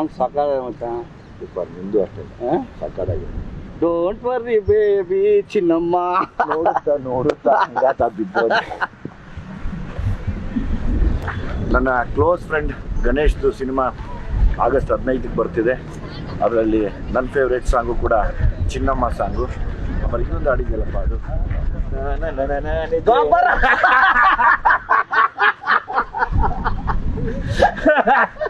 Song ಸಾಕಾಗ ಮಚ್ಚ super ನಿಂದು ಅಷ್ಟೇ. ಸಕ್ಕತ್ತಾಗಿದೆ ಡೋಂಟ್ ವರಿ ಬೇಬಿ ಚಿನ್ನಮ್ಮ. ನೋಡುತ್ತಾ ನೋಡುತ್ತಾ ಹಂಗಾತ ಬಿದ್ದೋದೆ. ನನ್ನ ಕ್ಲೋಸ್ ಫ್ರೆಂಡ್ ಗಣೇಶ್ದು ಸಿನಿಮಾ ಆಗಸ್ಟ್ ಹದಿನೈದಕ್ಕೆ ಬರ್ತಿದೆ. ಅದರಲ್ಲಿ ನನ್ನ ಫೇವ್ರೇಟ್ ಸಾಂಗು ಕೂಡ ಚಿನ್ನಮ್ಮ ಸಾಂಗು ಆಮೇಲೆ ಇನ್ನೊಂದು ಹಾಡಿದೆಯಲ್ಲಪ್ಪ ಅದು? ಗೊಬ್ಬರ.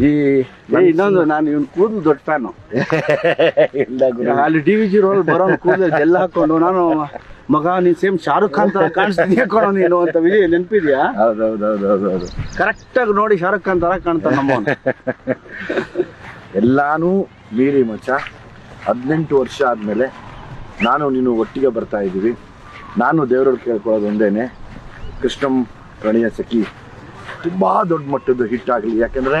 ಈ ಏ, ಇನ್ನೊಂದು ನಾನು ಇವ್ನ ಕೂದಲು ದೊಡ್ಡ ಫ್ಯಾನು ಅಲ್ಲಿ ಡಿ ವಿ ಜಿ ರೋಲ್ ಬರೋ ಕೂದಲು ಎಲ್ಲ ಹಾಕೊಂಡು ನಾನು ಮಗ ನೀನ್ ಸೇಮ್ ಶಾರುಖ್ ಖಾನ್ ತರ ಕಾಣಿಸ್ತೀನಿ ಕಣೋ ನೀನು ಅಂತ ವಿಜಯ್ ನೆನಪಿದ್ಯಾ? ಹೌದೌದೌದೌದೌದು ಕರೆಕ್ಟ್ ಆಗಿ ನೋಡಿ ಶಾರುಖ್ ಖಾನ್ ತರ ಕಾಣ್ತಾನೆ ನಮ್ಮ ಎಲ್ಲಾನು ಮೀರಿ ಮಚ್ಚ. ಹದಿನೆಂಟು ವರ್ಷ ಆದಮೇಲೆ ನಾನು ನೀನು ಒಟ್ಟಿಗೆ ಬರ್ತಾ ಇದ್ದೀವಿ. ನಾನು ದೇವರಲ್ಲಿ ಕೇಳ್ಕೊಳ್ಳೋದು ಒಂದೇನೆ. ಕೃಷ್ಣಂ ಪ್ರಣಯ ಸಖಿ. ತುಂಬ ದೊಡ್ಡ ಮಟ್ಟದ್ದು ಹಿಟ್ ಆಗಲಿ. ಯಾಕೆಂದರೆ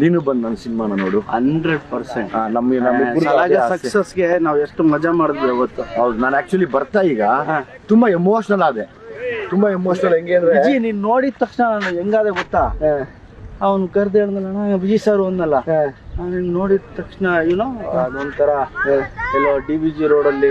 ನೀನು ಬಂದ್ ನನ್ನ ಸಿನಿಮಾನ ನೋಡು. Hundred percent. ನಮಗೆ ನಮಗೆ. ಸಕ್ಸಸ್ಗೆ ನಾವು ಎಷ್ಟು ಮಜಾ ಮಾಡಿದ್ವಿ ಅವತ್ತು. ಹೌದು ನಾನು ಆಕ್ಚುಲಿ ಬರ್ತಾ ಈಗ ತುಂಬಾ ಎಮೋಷನಲ್ ಆದೆ. ತುಂಬಾ ಎಮೋಷನಲ್ ಹೆಂಗೆ ಅಂದ್ರೆ ನೀನ್ ನೋಡಿದ ತಕ್ಷಣ ನಾನು ಹೆಂಗಾದೆ ಗೊತ್ತಾ? ಅವ್ನು ಕರ್ದ ಹೇಳ್ದಲ್ಲ ವಿಜಿ ವಿಜಯ್ ಸರ್ ಒಂದಲ್ಲ. ನಾನು ನೋಡಿದ ತಕ್ಷಣ ಏನೋ ಅದೊಂಥರ ಎಲ್ಲೋ ಡಿ ಬಿ ಜಿ ರೋಡಲ್ಲಿ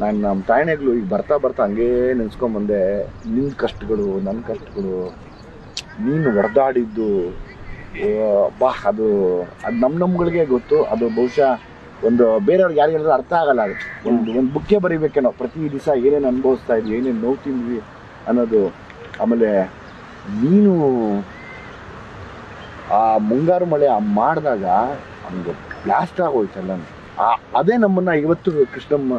ನಾನು ನಮ್ಮ ತಾಯಣೆಗಳು ಈಗ ಬರ್ತಾ ಬರ್ತಾ ಹಂಗೇ ನೆನ್ಸ್ಕೊಂಬಂದೆ ನಿನ್ನ ಕಷ್ಟಗಳು ನನ್ನ ಕಷ್ಟಗಳು, ನೀನು ಹೊಡೆದಾಡಿದ್ದು ಬಾ, ಅದು ಅದು ನಮ್ಮ ನಮ್ಗಳಿಗೆ ಗೊತ್ತು, ಅದು ಬಹುಶಃ ಒಂದು ಬೇರೆಯವ್ರಿಗೆ ಯಾರು ಹೇಳಿದ್ರು ಅರ್ಥ ಆಗಲ್ಲ ಅದು. ಒಂದು ಒಂದು ಬುಕ್ಕೆ ನಾವು ಪ್ರತಿ ದಿವಸ ಏನೇನು ಅನುಭವಿಸ್ತಾ ಇದ್ವಿ ಏನೇನು ನೋವು ಅನ್ನೋದು. ಆಮೇಲೆ ನೀನು ಆ ಮುಂಗಾರು ಮಳೆ ಆ ಮಾಡಿದಾಗ ನಮ್ಗೆ ಬ್ಲಾಸ್ಟ್ ಆಗೋಯ್ತಲ್ಲ ಅದೇ ನಮ್ಮನ್ನು ಇವತ್ತು ಕೃಷ್ಣಮ್ಮ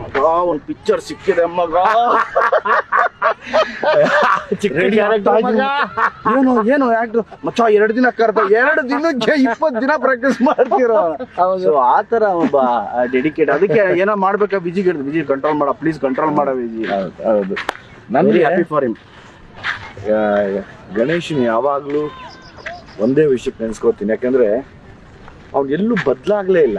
ಮಗ ಒಂದು ಪಿಕ್ಚರ್ ಸಿಕ್ಕಿದೆ ಮಗ. ಏನು ಏನು ಆಕ್ಟ್ ಮಚ್ಚ ಎರಡು ದಿನ ಕರ್ದ ಎರಡು ದಿನಕ್ಕೆ ಇಪ್ಪತ್ತು ದಿನ ಪ್ರಾಕ್ಟೀಸ್ ಮಾಡ್ತಿರೋ? ಸೊ ಆ ತರ ಒಬ್ಬ ಡೆಡಿಕೇಟ್ ಅದಕ್ಕೆ ಏನೋ ಮಾಡ್ಬೇಕಾ ವಿಜಿ ವಿಜಿ ಕಂಟ್ರೋಲ್ ಮಾಡ ಪ್ಲೀಸ್ ಕಂಟ್ರೋಲ್ ಮಾಡ ವಿಜಿ ಹೌದು very happy for him Ganeshan ಯಾವಾಗಲೂ ಒಂದೇ ವಿಷಯಕ್ಕೆ ನೆನೆಸ್ಕೋತೀನಿ. ಯಾಕಂದ್ರೆ ಅವ್ನು ಎಲ್ಲೂ ಬದಲಾಗಲೇ ಇಲ್ಲ.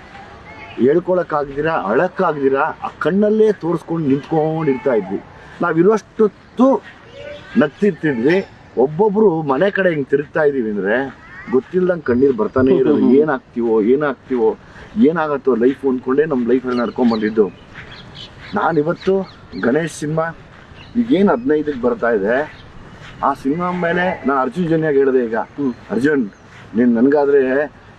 ಹೇಳ್ಕೊಳಕ್ಕಾಗ್ದಿರ ಅಳಕ್ಕಾಗ್ದಿರ ಆ ಕಣ್ಣಲ್ಲೇ ತೋರಿಸ್ಕೊಂಡು ನಿಂತ್ಕೊಂಡಿರ್ತಾ ಇದ್ವಿ. ನಾವಿರುವಷ್ಟೊತ್ತು ನಗ್ತಿರ್ತಿದ್ವಿ. ಒಬ್ಬೊಬ್ರು ಮನೆ ಕಡೆ ಹಿಂಗೆ ತಿರುಗ್ತಾ ಇದೀವಿ ಅಂದರೆ ಗೊತ್ತಿಲ್ದಂಗೆ ಕಣ್ಣೀರು ಬರ್ತಾನೆ ಇರೋದು. ಏನಾಗ್ತೀವೋ ಏನಾಗ್ತೀವೋ ಏನಾಗತ್ತೋ ಲೈಫ್ ಅಂದ್ಕೊಂಡೇ ನಮ್ಮ ಲೈಫಲ್ಲಿ ನಡ್ಕೊಂಡ್ ಬಂದಿದ್ದು. ನಾನಿವತ್ತು ಗಣೇಶ್ ಸಿನಿಮಾ ಈಗೇನು ಹದಿನೈದಕ್ಕೆ ಬರ್ತಾ ಇದೆ. ಆ ಸಿನಿಮಾ ಮೇಲೆ ನಾನು ಅರ್ಜುನ್ ಜನ್ಯಾಗ ಹೇಳಿದೆ ಈಗ. ಅರ್ಜುನ್ ನೀನು ನನಗಾದ್ರೆ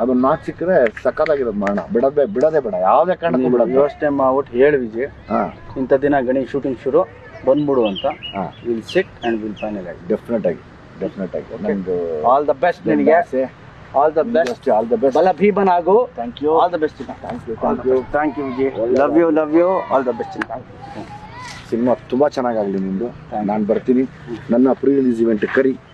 ಅದನ್ನ ನಾಚ್ ಸಿಕ್ಕರೆ ಸಕ್ಕದಾಗಿರೋದು ಮಾಡೋಣ ಬಿಡದೆ ಬಿಡದೆ ಬೇಡ. ಯಾವುದೇ ಕಾರಣಕ್ಕೂ ಬಿಡ. ವ್ಯವಸ್ಥೆ ಯೋಚನೆ ಮಾಡ್ಬಿಟ್ಟು ಹೇಳಿ ವಿಜಯ್. ಹಾಂ. ಇಂಥ ದಿನ ಗಣಿ ಶೂಟಿಂಗ್ ಶುರು ಬಂದ್ಬಿಡು ಅಂತ. ಹಾಂ. Will sit and will final ಆಗಿ ಡೆಫಿನೆಟ್ ಆಗಿ. ಡೆಫಿನೆಟ್ ಆಗಿ ನಂದು ಆಲ್ ದ ಬೆಸ್ಟ್ ನಿನಗೆ. All the best all the best ಬಲ ಭೀಮನ್ ಆಗು. Thank you all the best thank you thank you thank you Vijay love you love you all the best thank you cinema ತುಂಬ ಚೆನ್ನಾಗಾಗಲಿ ನಿಮ್ಮದು ನಾನು ಬರ್ತೀನಿ. ನನ್ನ ಪ್ರೀ ರಿಲೀಸ್ ಇವೆಂಟ್ ಕರಿ.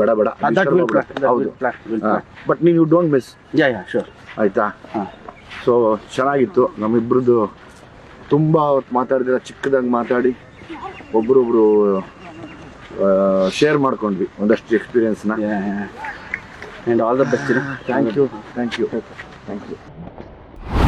ಬೇಡ ಬೇಡ. ಬಟ್ ನೀನು you don't miss yeah yeah sure ಆಯ್ತಾ? ಸೊ ಚೆನ್ನಾಗಿತ್ತು. ನಮ್ಮಿಬ್ರದ್ದು ತುಂಬ ಹೊತ್ತು ಮಾತಾಡಿದ್ರೆ ಚಿಕ್ಕದಾಗಿ ಮಾತಾಡಿ ಒಬ್ರೊಬ್ರು ಶೇರ್ ಮಾಡ್ಕೊಂಡ್ವಿ ಒಂದಷ್ಟು ಎಕ್ಸ್ಪೀರಿಯನ್ಸ್ನ ನಾಲ್ and all the best thank you thank you thank you